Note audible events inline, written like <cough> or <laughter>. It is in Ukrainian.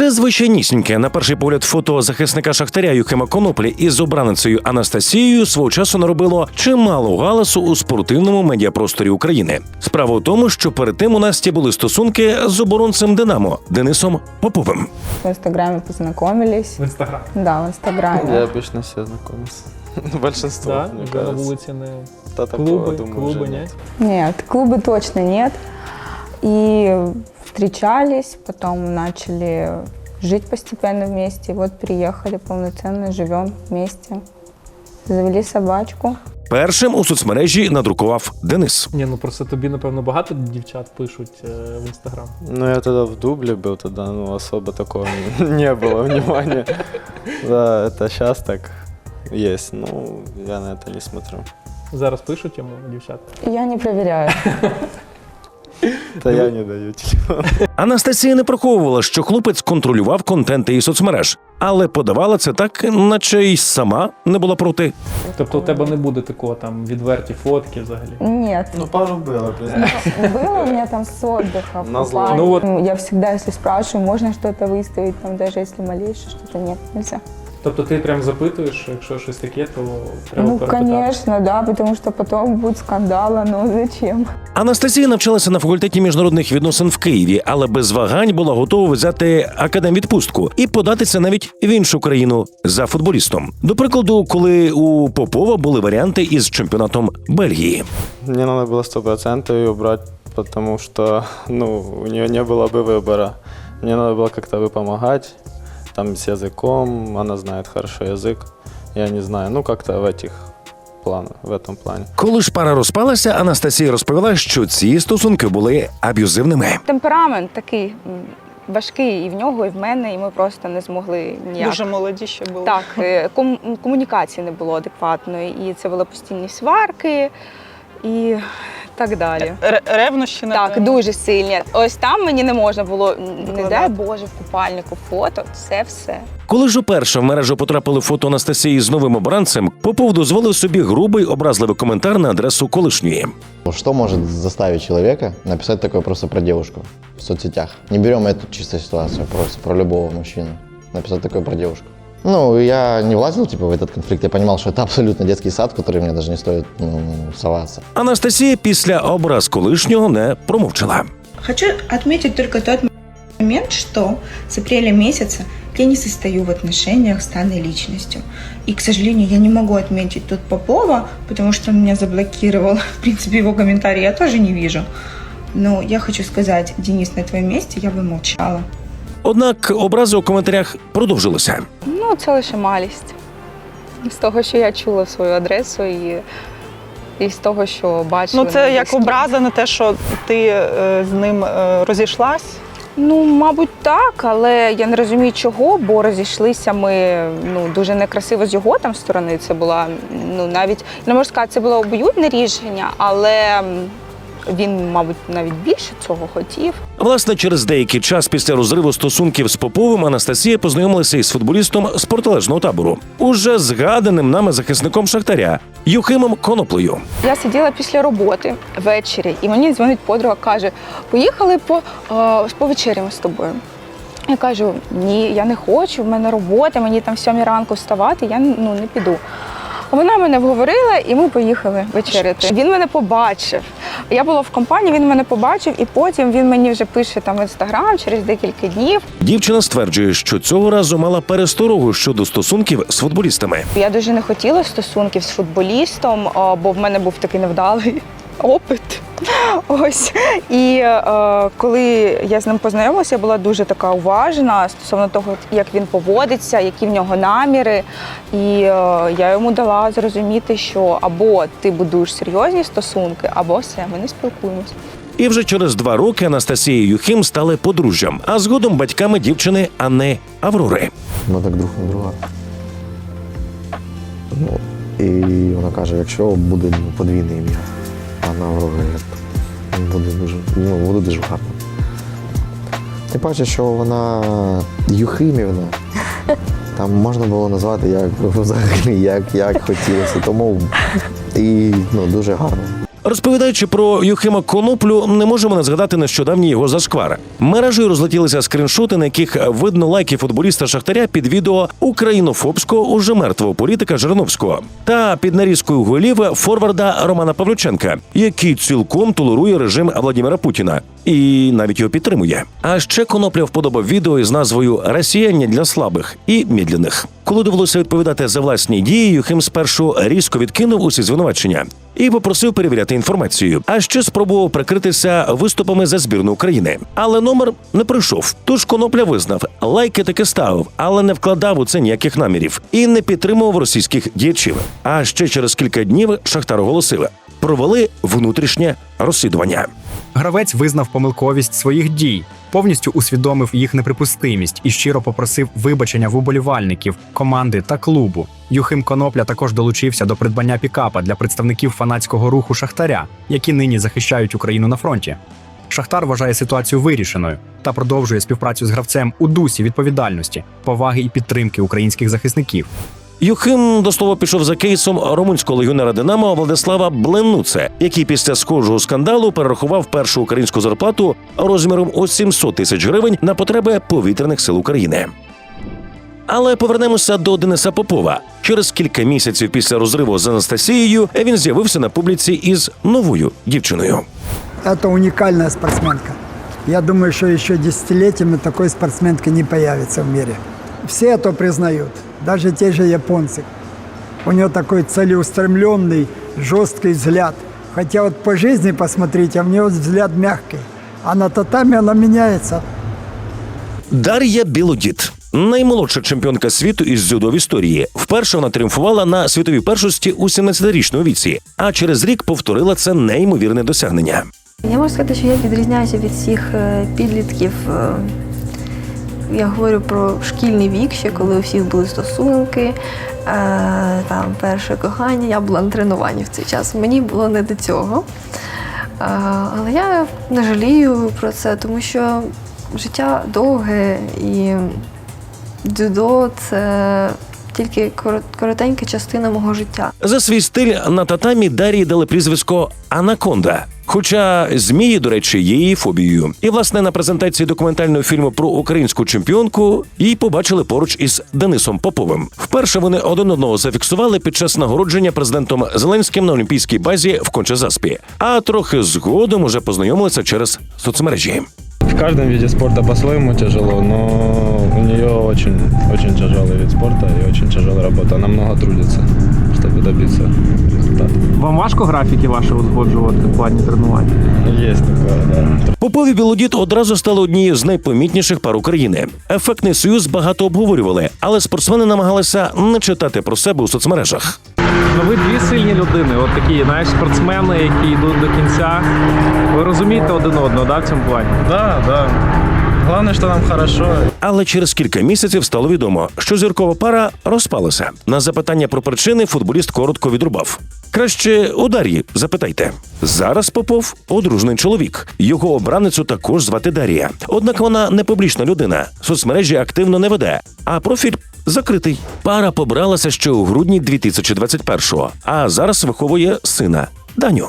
Це звичайнісіньке, на перший погляд, фото захисника Шахтаря Юхима Коноплі із обраницею Анастасією свого часу наробило чимало галасу у спортивному медіапросторі України. Справа в тому, що перед тим у Насті були стосунки з оборонцем Динамо Денисом Поповим. В Инстаграме познакомились. В інстаграм. Да, в Инстаграме. Я обычно все знакомился. <laughs> Большинство, Да? мне Вже на кажется. вулиці не Да, такого, клуби, думаю, клуби, уже ні? нет. Нет, клуба точно нет. И встречались, потом начали жить постепенно вместе. И вот приехали полноценно, живем вместе. Завели собачку. Першим у соцмережі надрукував Денис. Ні, ну просто тобі, напевно, багато дівчат пишуть е, в інстаграм. Ну, я тогда в дубле был, тогда ну, особо такого <laughs> не, не было внимания. Да, это сейчас так есть. Ну, я на это не смотрю. Зараз пишуть йому дівчат. Я не проверяю. <laughs> Это я не даю телефон. Анастасія не приховувала, що хлопець контролював контент її соцмереж, але подавала це так, наче й сама не була проти. Тобто у тебе не буде такого там відверті фотки взагалі. Нет. Ну, пару было, признаюсь. Было у меня там с отдыха. в На зло. Купальне. Ну вот. Я всегда, если спрашиваю, можно что-то выставить, там даже если малейшее что-то нет, нельзя. Тобто ти прям запитуєш, якщо щось таке, то треба Ну, перепитати. конечно, да, потому что потом будет скандал, а ну зачем? Анастасія навчалася на факультеті міжнародних відносин в Києві, але без вагань була готова взяти академвідпустку і податися навіть в іншу країну за футболістом. До прикладу, коли у Попова були варіанти із чемпіонатом Бельгії. Мне надо было сто процентов ее брать, потому что, ну, у нее не было бы выбора. Мне надо было как-то бы помогать, там, с языком, она знает хорошо язык, я не знаю, ну, как-то в этих планах, в этом плане. Коли ж пара розпалася, Анастасія розповіла, що ці стосунки були аб'юзивними. Темперамент такий м, важкий і в нього, і в мене, і ми просто не змогли ніяк. Дуже молоді ще були. Так, е, ком- комунікації не було адекватної, і це були постійні сварки і так далі. Ре- Ревнощі на Так, дуже сильні. Ось там мені не можна було, не дай Боже, в купальнику фото, це все. Коли ж уперше в мережу потрапили фото Анастасії з новим обранцем, Попов дозволив собі грубий образливий коментар на адресу колишньої. Что может заставить человека написать такое просто про девушку в соцсетях? Не берем эту чистую ситуацию, просто про любого мужчину. Написать такое про девушку. Ну, я не влазил типа в этот конфликт, я понимал, что это абсолютно детский сад, в который мне даже не стоит ну, соваться. Анастасія після образ колишнього не промовчала. Хочу отметить только тот момент, что с апреля месяца я не состою в отношениях с данной личностью. И, к сожалению, я не могу отметить тут Попова, потому что он меня заблокировал. В <laughs> принципе, его комментарии я тоже не вижу. Но я хочу сказать, Денис, на твоем месте я бы молчала. Однак образи у коментарях продовжилися. Ну, це лише малість. З того, що я чула свою адресу і, і з того, що бачила. Ну, це як образа на те, що ти е, з ним е, розійшлась. Ну, мабуть, так, але я не розумію, чого, бо розійшлися ми ну, дуже некрасиво з його там сторони. Це була ну навіть не можу сказати, це було обоюдне рішення, але він, мабуть, навіть більше цього хотів. Власне, через деякий час після розриву стосунків з Поповим Анастасія познайомилася із футболістом з протилежного табору, уже згаданим нами захисником Шахтаря Юхимом Коноплею. Я сиділа після роботи ввечері, і мені дзвонить подруга, каже: поїхали по, е, повечеряємо з тобою. Я кажу, ні, я не хочу, в мене робота, мені там в сьомій ранку вставати, я ну, не піду. Вона мене вговорила, і ми поїхали вечеряти. Він мене побачив. Я була в компанії, він мене побачив, і потім він мені вже пише там в інстаграм через декілька днів. Дівчина стверджує, що цього разу мала пересторогу щодо стосунків з футболістами. Я дуже не хотіла стосунків з футболістом, бо в мене був такий невдалий <laughs> опит. Ось. І е, коли я з ним познайомилася, я була дуже така уважна стосовно того, як він поводиться, які в нього наміри. І е, я йому дала зрозуміти, що або ти будуєш серйозні стосунки, або все, ми не спілкуємося. І вже через два роки Анастасія і Юхим стали подружжям, а згодом батьками дівчини Анни Аврори. Ми так друг на друга. Ну, і вона каже, якщо буде подвійне ім'я, а на буде дуже, ну, буде дуже гарно. Ти бачиш, що вона Юхимівна. <laughs> Там можна було назвати як взагалі, як, як хотілося. Тому і ну, дуже гарно. Розповідаючи про Юхима Коноплю, не можемо не згадати нещодавній його зашквар. Мережею розлетілися скріншоти, на яких видно лайки футболіста Шахтаря під відео українофобського уже мертвого політика Жириновського та під нарізкою голів форварда Романа Павлюченка, який цілком толерує режим Владимира Путіна і навіть його підтримує. А ще Конопля вподобав відео із назвою Росіяння для слабих і медленних. Коли довелося відповідати за власні дії, Юхим спершу різко відкинув усі звинувачення і попросив перевіряти інформацію. А ще спробував прикритися виступами за збірну України. Але номер не прийшов. Тож Конопля визнав, лайки таки ставив, але не вкладав у це ніяких намірів і не підтримував російських діячів. А ще через кілька днів Шахтар оголосили, провели внутрішнє розслідування. Гравець визнав помилковість своїх дій, повністю усвідомив їх неприпустимість і щиро попросив вибачення в уболівальників, команди та клубу. Юхим Конопля також долучився до придбання пікапа для представників фанатського руху Шахтаря, які нині захищають Україну на фронті. Шахтар вважає ситуацію вирішеною та продовжує співпрацю з гравцем у дусі відповідальності, поваги і підтримки українських захисників. Юхим до слова пішов за кейсом румунського легіонера Динамо Владислава Бленуце, який після схожого скандалу перерахував першу українську зарплату розміром у 700 тисяч гривень на потреби повітряних сил України. Але повернемося до Дениса Попова. Через кілька місяців після розриву з Анастасією він з'явився на публіці із новою дівчиною. Это уникальная спортсменка. Я думаю, что еще десятилетиями такой спортсменки не появится в мире Все это признают, даже те же японцы. У нее такой целеустремленный, жесткий взгляд. Хотя вот по жизни посмотрите, а у нее взгляд мягкий. А на татами она меняется. Дар'я Білодіт. Наймолодша чемпіонка світу із дзюдо в історії. Вперше вона тріумфувала на світовій першості у 17-річному віці, а через рік повторила це неймовірне досягнення. Я можу сказати, що я відрізняюся від всіх е, підлітків. я говорю про шкільний вік, ще коли у всіх були стосунки, е, там перше кохання. Я була на тренуванні в цей час. Мені було не до цього. Е, Але я не жалію про це, тому що життя довге і дзюдо це тільки корот- коротенька частина мого життя. За свій стиль на татамі Дарії дали прізвисько Анаконда. Хоча змії, до речі, є її фобією. І власне на презентації документального фільму про українську чемпіонку її побачили поруч із Денисом Поповим. Вперше вони один одного зафіксували під час нагородження президентом Зеленським на олімпійській базі в Кончазаспі. А трохи згодом уже познайомилися через соцмережі. В каждом виде спорта по-своему тяжело, но у нее очень, очень тяжелый вид спорта и очень тяжелая работа. Она много трудится. Вам важко графіки ваші узгоджувати в плані тренувань? Есть такое, да. Попов і Білодіт одразу стали однією з найпомітніших пар України. Ефектний союз багато обговорювали, але спортсмени намагалися не читати про себе у соцмережах. Ну ви дві сильні людини, от такі, знаєш, спортсмени, які йдуть до кінця. Ви розумієте один одного, да, в цьому плані? Да, да. Главное, что нам хорошо. Але через кілька місяців стало відомо, що зіркова пара розпалася. На запитання про причини футболіст коротко відрубав. Краще у Дар'ї запитайте. Зараз Попов одружений чоловік. Його обраницю також звати Дар'я. Однак вона не публічна людина. Соцмережі активно не веде, а профіль закритий. Пара побралася ще у грудні 2021-го, а зараз виховує сина Даню.